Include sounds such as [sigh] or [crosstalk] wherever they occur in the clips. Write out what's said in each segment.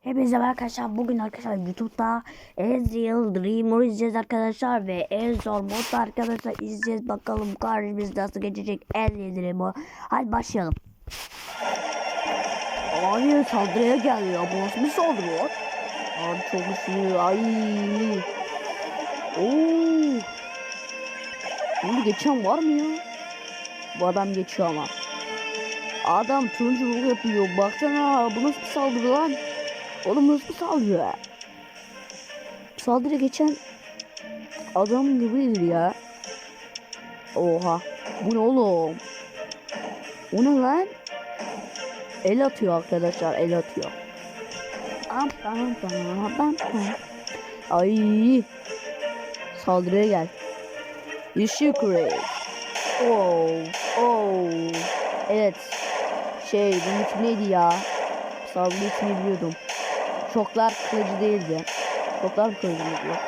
Hepinize merhaba arkadaşlar. Bugün arkadaşlar YouTube'da Ezreal Dreamer izleyeceğiz arkadaşlar ve en zor modda arkadaşlar izleyeceğiz. Bakalım karşımız nasıl geçecek Ezreal Dreamer. Hadi başlayalım. Hayır saldırıya geliyor. Bu nasıl bir saldırı? Abi çok güçlü. Ay. Oo. Bunu geçen var mı ya? Bu adam geçiyor ama. Adam turunculuk yapıyor. Baksana bu nasıl bir saldırı lan? Oğlum nasıl bir saldırı? Geçen adam gibidir ya. Oha. Bu ne oğlum? O ne lan? El atıyor arkadaşlar. El atıyor. Ay. Saldırıya gel. Yeşil kürek. Oh. Oh. Evet. Şey bunun ismi neydi ya? Saldırı ismini biliyordum. Şoklar kılıcı değildi. Şoklar kılıcı mıydı?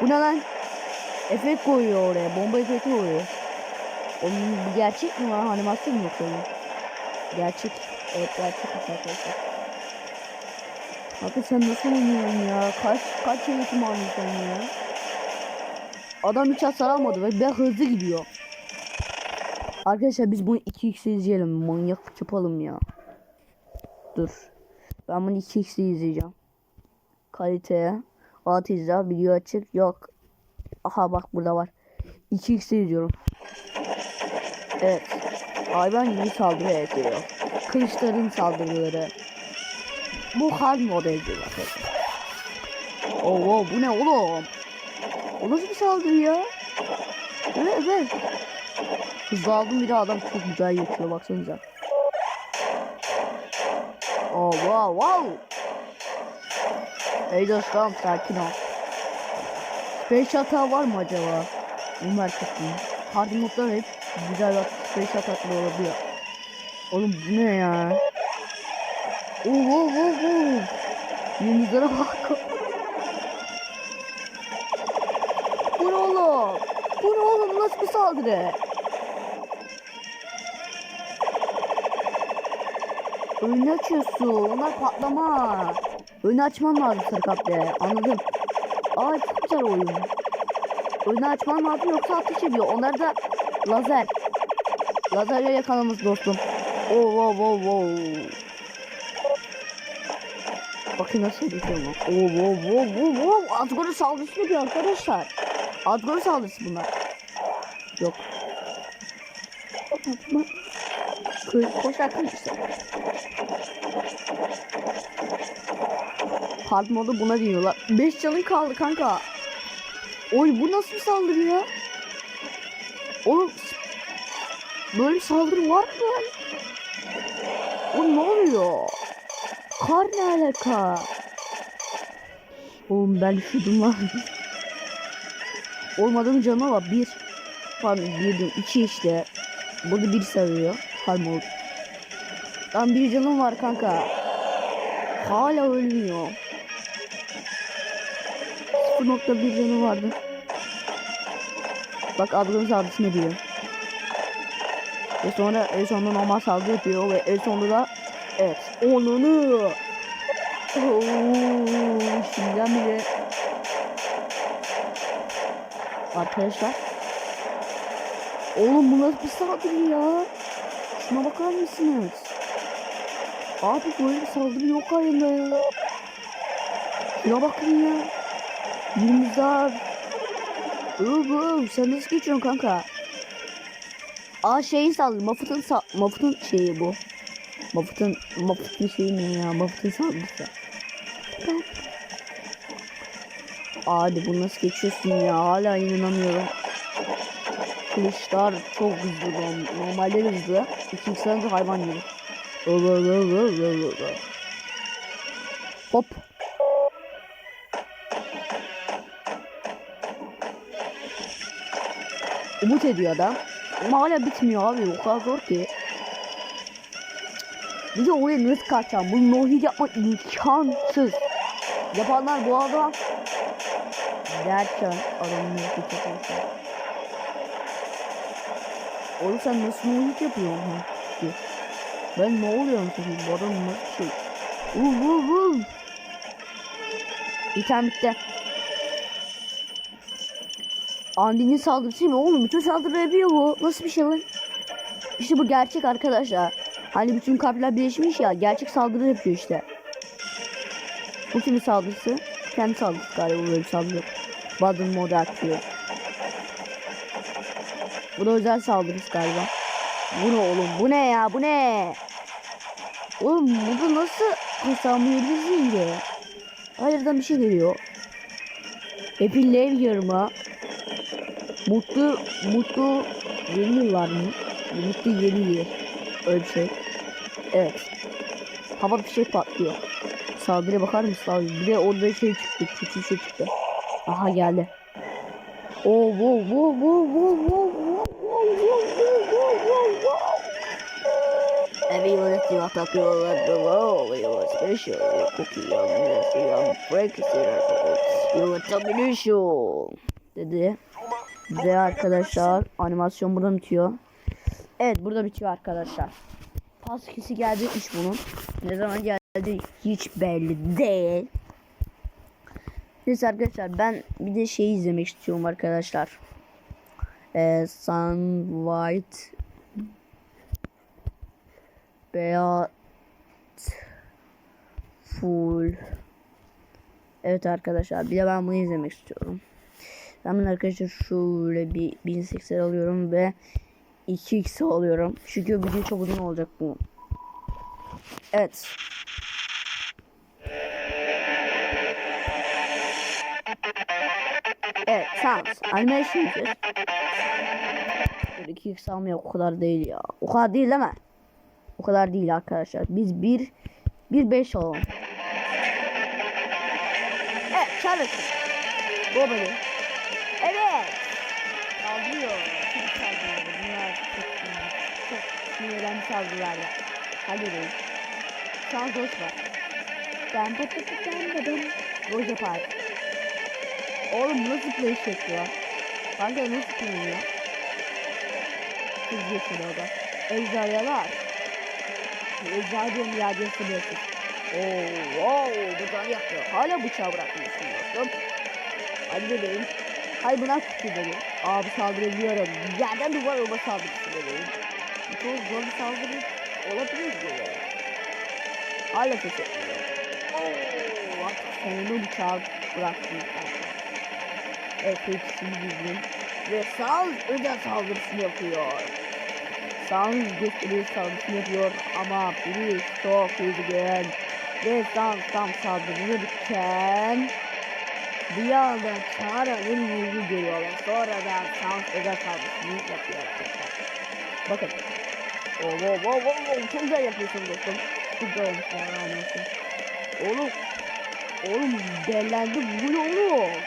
Bu ne lan? Efekt koyuyor oraya. Bomba efekti koyuyor. Onun bu gerçek mi var? Animasyon mu yoksa onun? Gerçek. Evet gerçek arkadaşlar. Abi sen nasıl oynuyorsun ya? Kaç kaç eğitim aldın sen ya? Adam hiç hasar almadı ve ben hızlı gidiyor. Arkadaşlar biz bunu 2x izleyelim. Manyak yapalım ya. Dur. Ben bunu 2x izleyeceğim. Kalite. Alt izle. Video açık. Yok. Aha bak burada var. 2x izliyorum. Evet. Hayvan gibi saldırı ediyor. Kılıçların saldırıları. Bu hard mod ediyor arkadaşlar. Oo, bu ne oğlum? O nasıl bir saldırı ya? Evet evet. Hızlı aldım bir de adam çok güzel geçiyor baksanıza. Oh wow wow. Hey dostum sakin ol. Space hata var mı acaba? Merak ettim. Hard modlar hep güzel bak space ataklı olabiliyor. Oğlum bu ne ya? Oh oh oh oh. Yıldızlara bak. bu ne oğlum? Bu ne oğlum? Nasıl bir saldırı? Önünü açıyorsun. Onlar patlama. Önünü açman lazım sarı kapya. Anladım. Aa çok güzel oyun. Önünü açman lazım yoksa ateş ediyor. Onlar da lazer. Lazerle yakalamız dostum. Oh wow wow wow. Bakın nasıl ediyorum. Oh wow wow wow wow. Adgor'un saldırısı yapıyor arkadaşlar. Adgor'un saldırısı bunlar. Yok. Koş arkadaşlar. Hard modu buna diyorlar. 5 canın kaldı kanka. Oy bu nasıl bir saldırı ya? Oğlum böyle bir saldırı var mı lan? Oğlum ne oluyor? Kar ne alaka? Oğlum ben üşüdüm lan. Olmadığım canı var. Bir. Pardon bir iki işte. Burada bir sarıyor. Mod. Lan bir canım var kanka. Hala ölmüyor. 0.1 canı vardı. Bak adamın saldırısı ne diyor. Ve sonra en sonunda normal saldırı yapıyor ve en sonunda da evet onunu Oo, şimdiden bile arkadaşlar oğlum bu nasıl bir saldırı ya şuna bakar mısınız? Abi böyle bir saldırı yok hayında ya. Şuna bakın ya. Yılmazlar Uuu sen nasıl geçiyorsun kanka? Aa şeyi saldı Muffet'ın sa Muffet'ın şeyi bu. Muffet'ın Muffet'ın şeyi ne ya? Muffet'ın saldırısı. Abi bu nasıl geçiyorsun ya? Hala inanamıyorum Kılıçlar çok hızlı norm- normalde de hızlı İkinci sırada hayvan gibi Hop Umut ediyor adam. Ama hala bitmiyor abi. O kadar zor ki. Bir de oraya nasıl kaçacağım? Bunu no hit yapmak imkansız. Yapanlar bu adam. Derken adamın hit yapıyorsa. Oğlum sen nasıl no hit yapıyorsun? Ha? Ben ne oluyor mesela? Bu adam nasıl şey? Vur vur vur. İtem bitti. Andi'nin saldırısı mı oğlum? Bütün saldırı yapıyor bu. Nasıl bir şey lan? İşte bu gerçek arkadaşlar. Hani bütün kalpler birleşmiş ya. Gerçek saldırı yapıyor işte. Bu kimin saldırısı? Kendi saldırısı galiba böyle saldırı yok. Baden modu atıyor. Bu da özel saldırısı galiba. Bu ne oğlum? Bu ne ya? Bu ne? Oğlum burada nasıl kazanmayabilirsin ki? Hayırdan bir şey geliyor. Happy Lev yarıma. Mutlu, mutlu yeni yıl var mı? Mutlu yeni yıl. Öyle bir şey. Evet. Hava bir şey patlıyor. Saldırıya bakar mısın abi? Bir de orada şey çıktı. Küçük şey çıktı. Aha geldi. Oh, wow, wow, wow, wow, wow, wow, wow, Everyone at the top you let below you special you cookie on this you are breaking you are domination dedi. Ve arkadaşlar animasyon burada bitiyor. Evet burada bitiyor arkadaşlar. Pas kesi geldi iş bunun. Ne zaman geldi hiç belli değil. Neyse arkadaşlar ben bir de şey izlemek istiyorum arkadaşlar. Ee, Sun White Beyaz Full Evet arkadaşlar bir de ben bunu izlemek istiyorum. Ben arkadaşlar şöyle bir 1080 alıyorum ve 2x alıyorum. Çünkü video çok uzun olacak bu. Evet. Evet, sounds. Animation yapıyoruz. Böyle 2x almaya o kadar değil ya. O kadar değil değil mi? O kadar değil arkadaşlar. Biz bir bir beş olalım. Evet Charleston. Bobali. Evet. Sallıyor. Kim sallıyor? Bunlar çok çok sinirlen sallıyorlar ya. Hadi be. Charles var. Ben de ben de ben. Boş yapar. Oğlum nasıl play şekli ya? Kanka nasıl play şey ya? Kız geçiyor orada. Ejderhalar. Ejderha mücadelesi diyorsun. Oo, wow, buradan yapıyor. Hala bıçağı bırakmıyorsun dostum. Hadi bebeğim. Hay buna kutu bebeğim. Abi saldırabiliyorum. Yerden duvar olma saldırısı bebeğim. Çok zor bir saldırı olabilir böyle. Hala ses etmiyor. Oo, bak sonunda bıçağı bıraktım. Evet, ikisini düzgün. Ve Sans özel saldırısını yapıyor. Gösteri saldırısını yapıyor ama biri çok düzgün. Ve Sans tam saldırırken bir anda Çağrı'nın yüzü görüyor ve sonradan Sans özel saldırısını yapıyor arkadaşlar. Bakın. Oh, wow, wow, wow, wow. Çok güzel yapıyorsun dostum. Çok güzel olmuş anlıyorsun. Oğlum. Oğlum dellendi. Bu ne oğlum?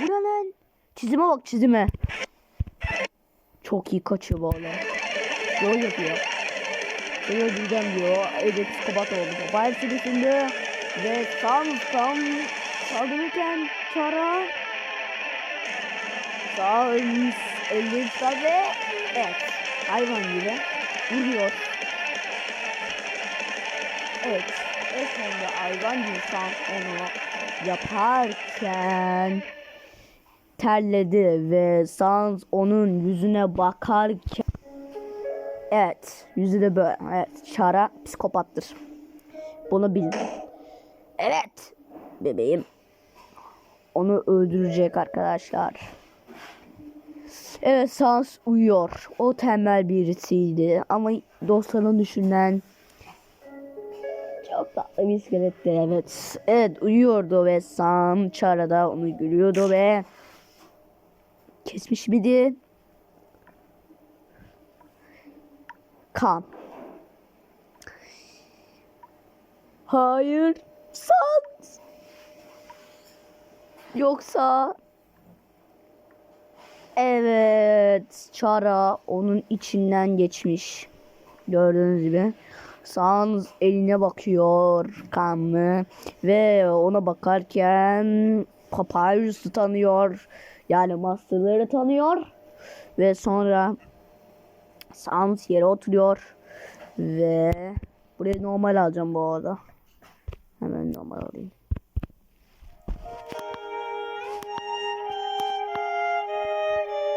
Bu ne lan? Çizime bak çizime. Çok iyi kaçıyor bu adam. Yol yapıyor. Seni öldüreceğim diyor. Evde psikopat oldu. Bayağı sürüsünde. Ve tam tam saldırırken Çara sağ elini tutar ve evet hayvan gibi vuruyor. Evet. En sonunda hayvan gibi Sans onu yaparken terledi ve Sans onun yüzüne bakarken Evet, yüzü de böyle. Evet, Çara psikopattır. Bunu bilin. Evet, bebeğim. Onu öldürecek arkadaşlar. Evet, Sans uyuyor. O tembel birisiydi ama dostlarını düşünen çok tatlı bir iskeletti evet. Evet uyuyordu ve Sam Çara onu görüyordu ve kesmiş miydi? Kan. Hayır. Sans. Yoksa Evet, Çara onun içinden geçmiş. Gördüğünüz gibi. Sans eline bakıyor kanlı ve ona bakarken Papyrus'u tanıyor. Yani Master'ları tanıyor. Ve sonra Sans yere oturuyor. Ve buraya normal alacağım bu arada. Hemen normal alayım.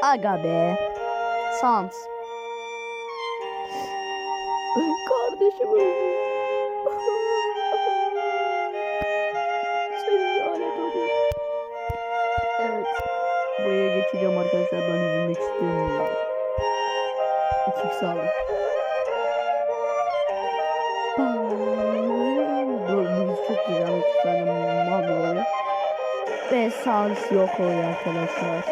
Aga be. Sans. Kardeşim öldü. Evet. Buraya geçeceğim arkadaşlar. Ben üzülmek istemiyorum. Çok güzel. Bir tane. Ve sans yok oluyor arkadaşlar.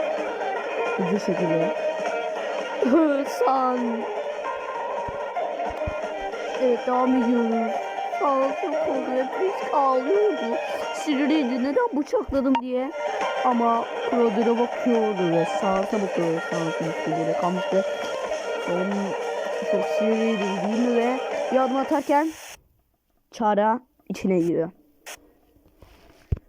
Bu şekilde. [laughs] San. Evet devam ediyoruz. Sans yok oluyor. Biz ağlıyordu. Sinirliydi. Neden bıçakladım diye. Ama Kroder'e bakıyordu ve Sans'a bakıyordu. Sans'ın üstüne kalmıştı. Onun çok sinirliydi değil mi ve bir adım atarken Çara içine giriyor.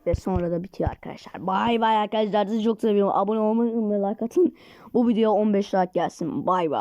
Ve sonra da bitiyor arkadaşlar. Bay bay arkadaşlar. Sizi çok seviyorum. Abone olmayı ve like atın. Bu video 15 like gelsin. Bay bay.